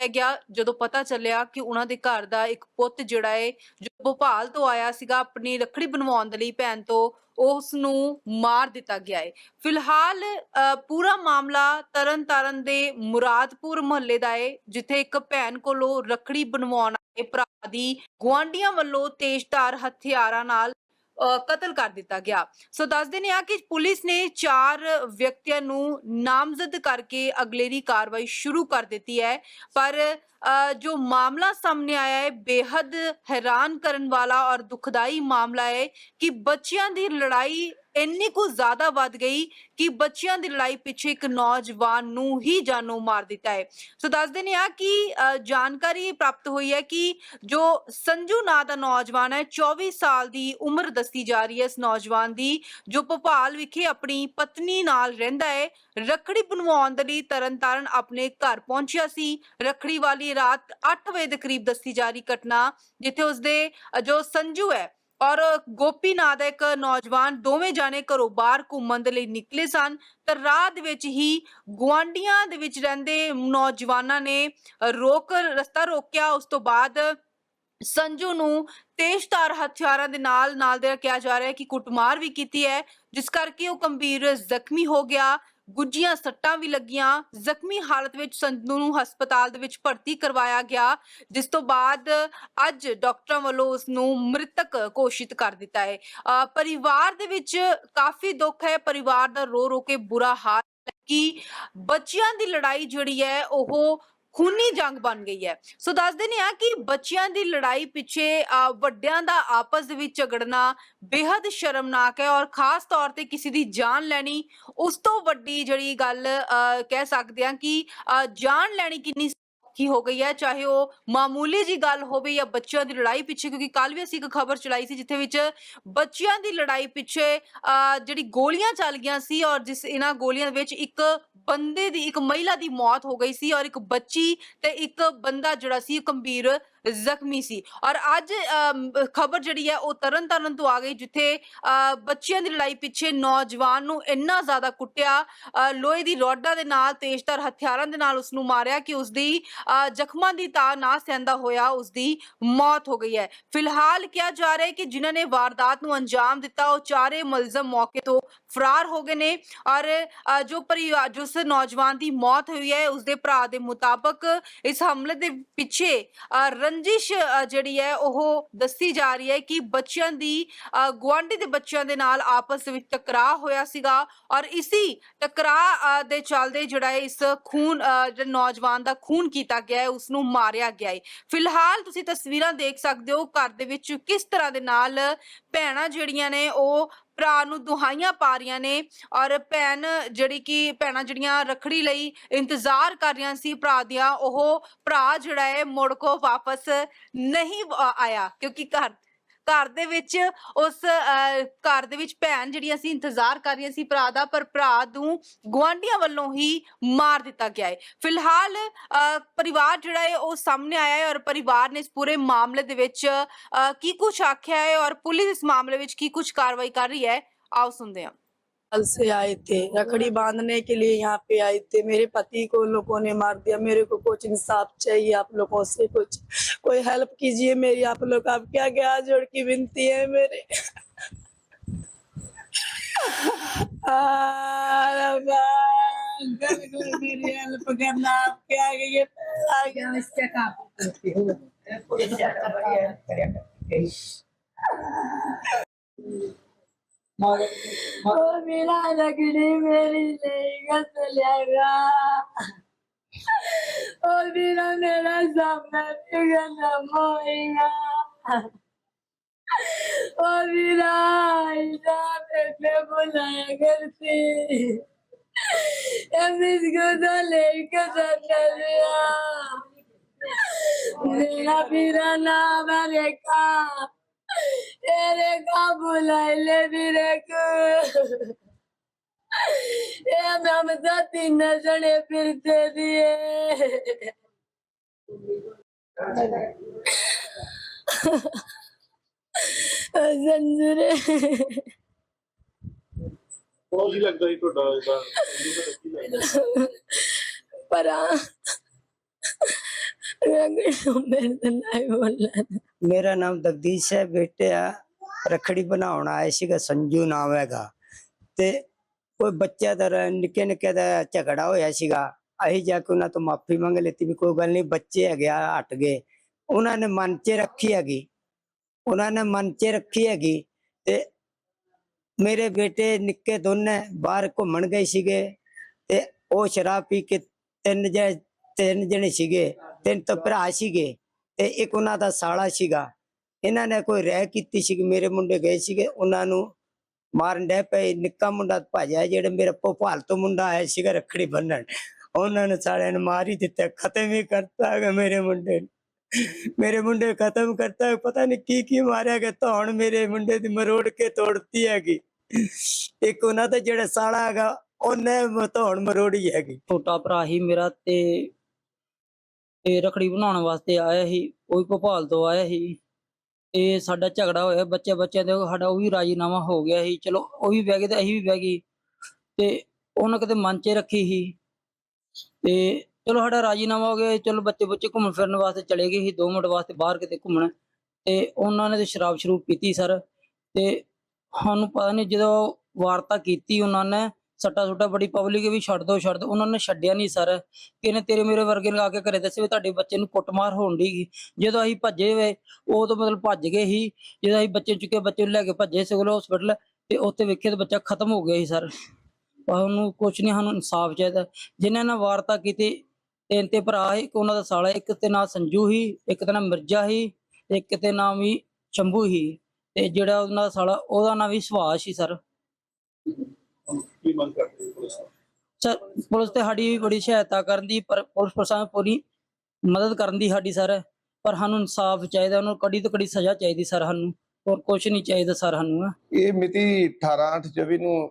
ਹੈ ਗਿਆ ਜਦੋਂ ਪਤਾ ਚੱਲਿਆ ਕਿ ਉਹਨਾਂ ਦੇ ਘਰ ਦਾ ਇੱਕ ਪੁੱਤ ਜਿਹੜਾ ਹੈ ਜੋ ਭੋਪਾਲ ਤੋਂ ਆਇਆ ਸੀਗਾ ਆਪਣੀ ਰੱਖੜੀ ਬਣਵਾਉਣ ਦੇ ਲਈ ਭੈਣ ਤੋਂ ਉਸ ਨੂੰ ਮਾਰ ਦਿੱਤਾ ਗਿਆ ਹੈ ਫਿਲਹਾਲ ਅ, ਪੂਰਾ ਮਾਮਲਾ ਤਰਨਤਾਰਨ ਦੇ ਮੁਰਾਦਪੁਰ ਮੁਹੱਲੇ ਦਾ ਏ ਜਿੱਥੇ ਇੱਕ ਭੈਣ ਕੋਲੋਂ ਰੱਖੜੀ ਬਣਵਾਉਣ ਆਏ ਭਰਾ ਦੀ ਗੁਆਂਢੀਆਂ ਵੱਲੋਂ ਤੇਜ਼ਧਾਰ ਹਥਿਆਰਾਂ ਨਾਲ ਕਤਲ ਕਰ ਦਿੱਤਾ ਗਿਆ। ਸੋ ਦੱਸ ਦਿੰਦੇ ਆ ਕਿ ਪੁਲਿਸ ਨੇ ਚਾਰ ਵਿਅਕਤੀਆਂ ਨੂੰ ਨਾਮਜ਼ਦ ਕਰਕੇ ਅਗਲੇਰੀ ਕਾਰਵਾਈ ਸ਼ੁਰੂ ਕਰ ਦਿੱਤੀ ਹੈ। ਪਰ ਅ, ਜੋ ਮਾਮਲਾ ਸਾਹਮਣੇ ਆਇਆ ਹੈ ਬੇहद ਹੈਰਾਨ ਕਰਨ ਵਾਲਾ ਔਰ ਦੁਖਦਾਈ ਮਾਮਲਾ ਹੈ ਕਿ ਬੱਚਿਆਂ ਦੀ ਲੜਾਈ ਇੰਨੀ ਕੁ ਜ਼ਿਆਦਾ ਵੱਧ ਗਈ ਕਿ ਬੱਚਿਆਂ ਦੀ ਲੜਾਈ ਪਿੱਛੇ ਇੱਕ ਨੌਜਵਾਨ ਨੂੰ ਹੀ ਜਾਨੋਂ ਮਾਰ ਦਿੱਤਾ ਹੈ। ਸੋ ਦੱਸਦੇ ਨੇ ਆ ਕਿ ਜਾਣਕਾਰੀ ਪ੍ਰਾਪਤ ਹੋਈ ਹੈ ਕਿ ਜੋ ਸੰਜੂ ਨਾਂ ਦਾ ਨੌਜਵਾਨ ਹੈ 24 ਸਾਲ ਦੀ ਉਮਰ ਦੱਸੀ ਜਾ ਰਹੀ ਹੈ ਇਸ ਨੌਜਵਾਨ ਦੀ, ਜੋ ਭੋਪਾਲ ਵਿਖੇ ਆਪਣੀ ਪਤਨੀ ਨਾਲ ਰਹਿੰਦਾ ਹੈ। ਰੱਖੜੀ ਬਣਵਾਉਣ ਦੇ ਲਈ ਤਰਨਤਾਰਨ ਆਪਣੇ ਘਰ ਪਹੁੰਚਿਆ ਸੀ। ਰੱਖੜੀ ਵਾਲੀ ਰਾਤ 8 ਵਜੇ ਦੇ ਕਰੀਬ ਦੱਸੀ ਜਾ ਰਹੀ ਘਟਨਾ, ਜਿੱਥੇ ਉਸਦੇ ਜੋ ਸੰਜੂ ਹੈ ਔਰ ਗੋਪੀ ਨਾਂ ਦਾ ਇੱਕ ਨੌਜਵਾਨ ਦੋਵੇਂ ਜਾਣੇ ਘਰੋਂ ਬਾਹਰ ਘੁੰਮਣ ਦੇ ਲਈ ਨਿਕਲੇ ਸਨ। ਤਾਂ ਰਾਹ ਦੇ ਵਿੱਚ ਹੀ ਗੁਆਂਢੀਆਂ ਦੇ ਵਿੱਚ ਰਹਿੰਦੇ ਨੌਜਵਾਨਾਂ ਨੇ ਰੋਕ, ਰਸਤਾ ਰੋਕਿਆ। ਉਸ ਤੋਂ ਬਾਅਦ ਸੰਜੂ ਨੂੰ ਤੇਜ਼ਧਾਰ ਹਥਿਆਰਾਂ ਦੇ ਨਾਲ ਨਾਲ ਦੇ ਕਿਹਾ ਜਾ ਰਿਹਾ ਹੈ ਕਿ ਕੁੱਟਮਾਰ ਵੀ ਕੀਤੀ ਹੈ, ਜਿਸ ਕਰਕੇ ਉਹ ਗੰਭੀਰ ਜ਼ਖਮੀ ਹੋ ਗਿਆ। ਗੁੱਜੀਆਂ ਸੱਟਾਂ ਵੀ ਲੱਗੀਆਂ। ਜ਼ਖਮੀ ਹਾਲਤ ਵਿੱਚ ਸੰਜੂ ਨੂੰ ਹਸਪਤਾਲ ਦੇ ਵਿੱਚ ਭਰਤੀ ਕਰਵਾਇਆ ਗਿਆ ਜਿਸ ਤੋਂ ਬਾਅਦ ਅੱਜ ਡਾਕਟਰਾਂ ਵੱਲੋਂ ਉਸ ਨੂੰ ਮ੍ਰਿਤਕ ਘੋਸ਼ਿਤ ਕਰ ਦਿੱਤਾ ਹੈ। ਅ, ਪਰਿਵਾਰ ਦੇ ਵਿੱਚ ਕਾਫੀ ਦੁੱਖ ਹੈ। ਪਰਿਵਾਰ ਦਾ ਰੋ ਰੋ ਕੇ ਬੁਰਾ ਹਾਲ ਕਿ ਬੱਚਿਆਂ ਦੀ ਲੜਾਈ ਜਿਹੜੀ ਹੈ ਉਹ ਖੂਨੀ ਜੰਗ ਬਣ ਗਈ ਹੈ। ਸੋ ਦੱਸ ਨੇ ਆ ਕਿ ਬੱਚਿਆਂ ਦੀ ਲੜਾਈ ਪਿੱਛੇ ਅ, ਵੱਡਿਆਂ ਦਾ ਆਪਸ ਦੇ ਵਿੱਚ ਝਗੜਨਾ ਬੇहद ਸ਼ਰਮਨਾਕ ਹੈ ਔਰ ਖਾਸ ਤੌਰ ਤੇ ਕਿਸੇ ਦੀ ਜਾਨ ਲੈਣੀ ਉਸ ਤੋਂ ਵੱਡੀ ਜਿਹੜੀ ਗੱਲ ਕਹਿ ਸਕਦੇ ਹਾਂ ਕਿ ਜਾਨ ਲੈਣੀ ਕਿੰਨੀ ਔਖੀ ਹੋ ਗਈ ਹੈ ਚਾਹੇ ਉਹ ਮਾਮੂਲੀ ਜੀ ਗੱਲ ਹੋਵੇ ਜਾਂ ਬੱਚਿਆਂ ਦੀ ਲੜਾਈ ਪਿੱਛੇ ਕਿਉਂਕਿ ਕੱਲ ਵੀ ਅਸੀਂ ਇੱਕ ਖਬਰ ਚਲਾਈ ਸੀ ਜਿੱਥੇ ਵਿੱਚ ਬੱਚਿਆਂ ਦੀ ਲੜਾਈ ਪਿੱਛੇ ਅ, ਜਿਹੜੀ ਗੋਲੀਆਂ ਚੱਲ ਗਈਆਂ ਸੀ ਔਰ ਜਿਸ ਇਹਨਾਂ ਗੋਲੀਆਂ ਵਿੱਚ ਇੱਕ ਬੰਦੇ ਦੀ, ਇੱਕ ਮਹਿਲਾ ਦੀ ਮੌਤ ਹੋ ਗਈ ਸੀ ਔਰ ਇੱਕ ਬੱਚੀ ਤੇ ਇੱਕ ਬੰਦਾ ਜਿਹੜਾ ਸੀ ਗੰਭੀਰ ਜ਼ਖਮੀ ਸੀ। ਔਰ ਅੱਜ ਖਬਰ ਜਿਹੜੀ ਹੈ ਉਹ ਤਰਨ ਤਾਰਨ ਤੋਂ ਆ ਗਈ ਜਿੱਥੇ ਬੱਚਿਆਂ ਦੀ ਲੜਾਈ ਪਿੱਛੇ ਨੌਜਵਾਨ ਨੂੰ ਇੰਨਾ ਜ਼ਿਆਦਾ ਕੁੱਟਿਆ। ਲੋਹੇ ਦੀ ਰੋਡਾਂ ਦੇ ਨਾਲ ਤੇਜ਼ਧਾਰ ਹਥਿਆਰਾਂ ਦੇ ਨਾਲ ਉਸ ਨੂੰ ਮਾਰਿਆ ਕਿ ਉਸ ਦੀ ਜ਼ਖਮਾਂ ਦੀ ਤਾਰ ਨਾ ਸਹਿੰਦਾ ਹੋਇਆ ਉਸ ਦੀ ਮੌਤ ਹੋ ਗਈ ਹੈ। ਫਿਲਹਾਲ ਕਿਹਾ ਜਾ ਰਿਹਾ ਹੈ ਕਿ ਜਿਨ੍ਹਾਂ ਨੇ ਵਾਰਦਾਤ ਨੂੰ ਅੰਜਾਮ ਦਿੱਤਾ ਉਹ ਚਾਰੇ ਮੁਲਜ਼ਮ ਮੌਕੇ ਤੋਂ ਫਰਾਰ ਹੋ ਗਏ ਨੇ। ਔਰ ਜੋ ਪਰਿਵਾਰ ਜਿਸ ਨੌਜਵਾਨ ਦੀ ਮੌਤ ਹੋਈ ਹੈ ਉਸ ਦੇ ਭਰਾ ਦੇ ਮੁਤਾਬਕ ਇਸ ਹਮਲੇ ਦੇ ਪਿੱਛੇ ਅ, ਰੰਜਿਸ਼ ਜਿਹੜੀ ਹੈ ਉਹ ਦੱਸੀ ਜਾ ਰਹੀ ਹੈ ਕਿ ਬੱਚਿਆਂ ਦੀ ਅ, ਦੇ ਬੱਚਿਆਂ ਦੇ ਨਾਲ ਆਪਸ ਵਿੱਚ ਟਕਰਾਅ ਹੋਇਆ ਸੀਗਾ ਔਰ ਇਸੀ ਟਕਰਾਅ ਦੇ ਚੱਲਦੇ ਜਿਹੜਾ ਹੈ ਇਸ ਖੂਨ ਜਿਹੜਾ ਨੌਜਵਾਨ ਦਾ ਖੂਨ ਕੀਤਾ ਗਿਆ ਹੈ ਉਸ ਨੂੰ ਮਾਰਿਆ ਗਿਆ ਹੈ। ਫਿਲਹਾਲ ਤੁਸੀਂ ਤਸਵੀਰਾਂ ਦੇਖ ਸਕਦੇ ਹੋ ਘਰ ਦੇ ਵਿੱਚ ਕਿਸ ਤਰ੍ਹਾਂ ਦੇ ਨਾਲ ਭੈਣਾਂ ਜਿਹੜੀਆਂ ਨੇ ਉਹ ਭਰਾ ਨੂੰ ਦੁਹਾਈਆਂ ਪਾ ਰਹੀਆਂ ਨੇ ਔਰ ਭੈਣ ਜਿਹੜੀ ਕਿ ਭੈਣਾਂ ਜਿਹੜੀਆਂ ਰਖੜੀ ਲਈ ਇੰਤਜ਼ਾਰ ਕਰ ਰਹੀਆਂ ਸੀ ਭਰਾ ਦੀਆਂ, ਉਹ ਭਰਾ ਜਿਹੜਾ ਹੈ ਮੁੜ ਕੋ ਵਾਪਸ ਨਹੀਂ ਆਇਆ ਕਿਉਂਕਿ ਘਰ ਘਰ ਦੇ ਵਿੱਚ ਉਸ ਅਹ, ਘਰ ਦੇ ਵਿੱਚ ਭੈਣ ਜਿਹੜੀ ਅਸੀਂ ਇੰਤਜ਼ਾਰ ਕਰ ਰਹੀਆਂ ਸੀ ਭਰਾ ਦਾ ਪਰ ਭਰਾ ਨੂੰ ਗੁਆਂਢੀਆਂ ਵੱਲੋਂ ਹੀ ਮਾਰ ਦਿੱਤਾ ਗਿਆ ਹੈ ਫਿਲਹਾਲ ਅਹ, ਪਰਿਵਾਰ ਜਿਹੜਾ ਹੈ ਉਹ ਸਾਹਮਣੇ ਆਇਆ ਹੈ ਔਰ ਪਰਿਵਾਰ ਨੇ ਇਸ ਪੂਰੇ ਮਾਮਲੇ ਦੇ ਵਿੱਚ ਅਹ, ਕੀ ਕੁਝ ਆਖਿਆ ਹੈ ਔਰ ਪੁਲਿਸ ਇਸ ਮਾਮਲੇ ਵਿੱਚ ਕੀ ਕੁਝ ਕਾਰਵਾਈ ਕਰ ਰਹੀ ਹੈ ਆਓ ਸੁਣਦੇ ਹਾਂ। कल से आए थे, रखड़ी बांधने के लिए यहाँ पे आए थे। मेरे पति को लोगों ने मार दिया, मेरे को कुछ इंसाफ चाहिए आप लोगों से कुछ। कोई हेल्प कीजिए मेरी, आप लोग, आप क्या क्या जोड़ की विनती है मेरे। मेरी करना आगे ये आ गया ओ मेरा लकड़ी मेरी नहीं चलेगा ओ मेरा मेरा सामना भी खत्म होएगा ओ मेरा आईना पे बुलाया करती अब इसको तो लेकर चल गया मेरा मेरा नाम है रेखा kabulele bire kül. ਇਹ ਮੈਂ ਮਦਦ ਤਿੰਨ ਜਣੇ ਫਿਰਦੇ ਦੀਏ ਜ਼ੰਜਰੇ ਬਹੁਤ ਹੀ ਲੱਗਦਾ ਸੀ ਮੇਰਾ ਨਾਮ ਦਗਦੀਸ਼ ਹੈ ਬੇਟੇ ਆ। ਰਖੜੀ ਬਣਾਉਣ ਆਏ ਸੀਗਾ, ਸੰਜੂ ਨਾਮ ਹੈਗਾ। ਤੇ ਕੋਈ ਬੱਚਾ ਦਾ ਨਿੱਕੇ ਨਿੱਕੇ ਦਾ ਝਗੜਾ ਹੋਇਆ ਸੀਗਾ। ਅਸੀਂ ਜਾ ਕੇ ਉਹਨਾਂ ਤੋਂ ਮਾਫੀ ਮੰਗ ਲਈ ਵੀ ਕੋਈ ਗੱਲ ਨਹੀਂ, ਬੱਚੇ ਹੈਗੇ ਆ, ਹਟ ਗਏ। ਉਹਨਾਂ ਨੇ ਮਨ 'ਚ ਰੱਖੀ ਹੈਗੀ। ਉਹਨਾਂ ਨੇ ਮਨ 'ਚ ਰੱਖੀ ਹੈਗੀ ਤੇ ਮੇਰੇ ਬੇਟੇ ਨਿੱਕੇ ਦੋਨੇ ਬਾਹਰ ਘੁੰਮਣ ਗਏ ਸੀਗੇ ਤੇ ਉਹ ਸ਼ਰਾਬ ਪੀ ਕੇ ਤਿੰਨ ਜਣੇ ਤਿੰਨ ਜਣੇ ਸੀਗੇ, ਤਿੰਨ ਤੋਂ ਭਰਾ ਸੀਗੇ ਤੇ ਇੱਕ ਉਹਨਾਂ ਦਾ ਸਾਲਾ ਸੀਗਾ। ਇਹਨਾਂ ਨੇ ਕੋਈ ਰਹਿ ਕੀਤੀ ਸੀ ਮੇਰੇ ਮੁੰਡੇ ਗਏ ਸੀਗੇ, ਉਹਨਾਂ ਨੂੰ ਮਾਰਨ ਡੇ ਪਏ, ਨਿੱਕਾ ਮੁੰਡਾ ਭਾਜਿਆ, ਜਿਹੜਾ ਮੇਰਾ ਭੋਪਾਲ ਤੋਂ ਮੁੰਡਾ ਆਇਆ ਸੀਗਾ ਰੱਖੜੀ ਬੰਨਣ। ਉਹਨਾਂ ਨੇ ਸਾਲਿਆਂ ਨੂੰ ਮਾਰ ਹੀ ਦਿੱਤਾ, ਖਤਮ ਹੀ ਕਰਤਾ ਹੈਗਾ ਮੇਰੇ ਮੁੰਡੇ ਨੂੰ। ਮੇਰੇ ਮੁੰਡੇ ਖਤਮ ਕਰਤਾ, ਪਤਾ ਨਹੀਂ ਕੀ ਕੀ ਮਾਰਿਆ ਗਿਆ, ਧੌਣ ਮੇਰੇ ਮੁੰਡੇ ਦੀ ਮਰੋੜ ਕੇ ਤੋੜਤੀ ਹੈਗੀ। ਇੱਕ ਉਹਨਾਂ ਦਾ ਜਿਹੜਾ ਸਾਲਾ ਹੈਗਾ, ਉਹਨੇ ਧੌਣ ਮਰੋੜੀ ਹੈਗੀ। ਛੋਟਾ ਭਰਾ ਹੀ ਮੇਰਾ ਤੇ ਤੇ ਰਖੜੀ ਬਣਾਉਣ ਵਾਸਤੇ ਆਇਆ ਸੀ, ਉਹ ਵੀ ਭੋਪਾਲ ਤੋਂ ਆਇਆ ਸੀ। ਤੇ ਸਾਡਾ ਝਗੜਾ ਹੋਇਆ ਬੱਚੇ ਬੱਚਿਆਂ ਦੇ ਸਾਡਾ ਉਹ ਵੀ ਰਾਜੀਨਾਮਾ ਹੋ ਗਿਆ ਸੀ। ਚਲੋ, ਉਹ ਵੀ ਬਹਿ ਗਏ ਤੇ ਅਸੀਂ ਵੀ ਬਹਿ ਗਏ। ਤੇ ਉਹਨਾਂ ਕਿਤੇ ਮਨ 'ਚ ਰੱਖੀ ਸੀ। ਤੇ ਚਲੋ ਸਾਡਾ ਰਾਜੀਨਾਮਾ ਹੋ ਗਿਆ ਚਲੋ ਬੱਚੇ ਬੱਚੇ ਘੁੰਮਣ ਫਿਰਨ ਵਾਸਤੇ ਚਲੇ ਗਏ ਸੀ। 2 ਮਿੰਟ ਵਾਸਤੇ ਬਾਹਰ ਕਿਤੇ ਘੁੰਮਣ। ਤੇ ਉਹਨਾਂ ਨੇ ਤੇ ਸ਼ਰਾਬ ਸ਼ਰੂਬ ਪੀਤੀ, ਸਰ। ਤੇ ਸਾਨੂੰ ਪਤਾ ਨਹੀਂ ਜਦੋਂ ਵਾਰਤਾ ਕੀਤੀ ਉਹਨਾਂ ਨੇ ਸੱਟਾ ਸੁੱਟਾ ਬੜੀ ਪਬਲਿਕ ਵੀ ਛੱਡ ਦੋ ਛੱਡ ਦੋ। ਉਹਨਾਂ ਨੇ ਛੱਡਿਆ ਨਹੀਂ ਸਰ। ਕਿਨੇ ਤੇਰੇ ਮੇਰੇ ਵਰਗੇ ਨੂੰ ਆ ਕੇ ਘਰੇ ਦੱਸੇ ਵੀ ਤੁਹਾਡੇ ਬੱਚੇ ਨੂੰ ਕੁੱਟਮਾਰ ਹੋਣ ਦੀ ਜਦੋਂ ਅਸੀਂ ਭੱਜੇ ਵੇ, ਉਹ ਤੋਂ ਮਤਲਬ ਭੱਜ ਗਏ ਸੀ। ਜਦੋਂ ਅਸੀਂ ਬੱਚੇ ਚੁੱਕੇ, ਬੱਚੇ ਨੂੰ ਲੈ ਕੇ ਭੱਜੇ ਸਿਵਲ ਹਸਪੀਟਲ ਤੇ ਉੱਥੇ ਵੇਖਿਆ ਤਾਂ ਬੱਚਾ ਖਤਮ ਹੋ ਗਿਆ ਸੀ ਸਰ। ਉਹਨੂੰ ਕੁਛ ਨਹੀਂ ਸਾਨੂੰ ਇਨਸਾਫ ਚਾਹੀਦਾ। ਜਿਨ੍ਹਾਂ ਨਾਲ ਵਾਰਤਾ ਕੀਤੀ, ਤਿੰਨ ਤੇ ਭਰਾ ਸੀ, ਇੱਕ ਉਹਨਾਂ ਦਾ ਸਾਲਾ, ਇੱਕ ਤੇ ਨਾਂ ਸੰਜੂ ਸੀ, ਇੱਕ ਤੇ ਨਾਂ ਮਿਰਜ਼ਾ ਸੀ, ਇੱਕ ਤੇ ਨਾਮ ਵੀ ਸ਼ੰਭੂ ਸੀ। ਤੇ ਜਿਹੜਾ ਉਹਨਾਂ ਦਾ ਸਾਲਾ, ਉਹਦਾ ਨਾਂ ਵੀ ਸੁਭਾਸ਼ ਸੀ ਸਰ। ਕੀ ਮੰਗ ਕਰਦੇ ਹੋ ਪੁਲਿਸ ਤੋਂ? ਸਰ ਪੁਲਿਸ ਤੇ ਸਾਡੀ ਬੜੀ ਸਹਾਇਤਾ ਕਰਨ ਦੀ ਪਰ ਪੁਲਿਸ ਪ੍ਰਸ਼ਾਸਨ ਪੂਰੀ ਮਦਦ ਕਰਨ ਦੀ ਸਾਡੀ ਸਰ। ਪਰ ਸਾਨੂੰ ਇਨਸਾਫ ਚਾਹੀਦਾ ਉਹਨੂੰ ਕੜੀ ਤੋਂ ਕੜੀ ਸਜ਼ਾ ਚਾਹੀਦੀ ਸਰ ਸਾਨੂੰ। ਹੋਰ ਕੁਝ ਨਹੀਂ ਚਾਹੀਦਾ ਸਰ ਸਾਨੂੰ ਇਹ ਮਿਤੀ 18/8/24 ਨੂੰ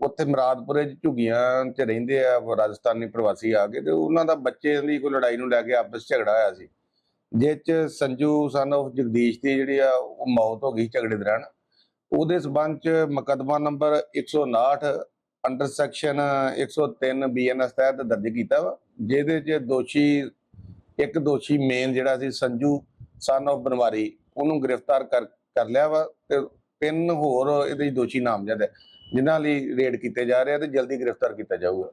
ਉੱਥੇ ਮੁਰਾਦਪੁਰੇ ਚ ਝੁੱਗੀਆਂ ਚ ਰਹਿੰਦੇ ਆ ਉਹ ਰਾਜਸਥਾਨੀ ਪ੍ਰਵਾਸੀ ਆ ਕੇ ਤੇ ਉਹਨਾਂ ਦਾ ਬੱਚੇ ਦੀ ਕੋਈ ਲੜਾਈ ਨੂੰ ਲੈ ਕੇ ਆਪਸ ਝਗੜਾ ਹੋਇਆ ਸੀ। ਜਿਸ ਚ ਸੰਜੂ ਸਨ of ਜਗਦੀਸ਼ ਦੀ ਜਿਹੜੀ ਆ ਉਹ ਮੌਤ ਹੋ ਗਈ ਝਗੜੇ ਦੌਰਾਨ। ਉਹਦੇ ਸਬੰਧ ਚ ਮੁਕੱਦਮਾ ਨੰਬਰ 159 ਅੰਡਰ ਸੈਕਸ਼ਨ 103 ਬੀਐਨਐਸ ਤਹਿਤ ਦਰਜ ਕੀਤਾ ਵਾ, ਜਿਹਦੇ ਚ ਦੋਸ਼ੀ, ਇੱਕ ਦੋਸ਼ੀ ਮੇਨ ਜਿਹੜਾ ਸੀ ਸੰਜੂ ਸਨ of ਬਨਵਾਰੀ, ਉਹਨੂੰ ਗ੍ਰਿਫਤਾਰ ਕਰ ਕਰ ਲਿਆ ਵਾ ਤੇ ਤਿੰਨ ਹੋਰ ਇਹਦੇ 'ਚ ਦੋਸ਼ੀ ਨਾਮਜ਼ਦ ਹੈ, ਜਿਨ੍ਹਾਂ ਲਈ ਰੇਡ ਕੀਤੇ ਜਾ ਰਹੇ ਆ ਤੇ ਜਲਦੀ ਗ੍ਰਿਫਤਾਰ ਕੀਤਾ ਜਾਊਗਾ।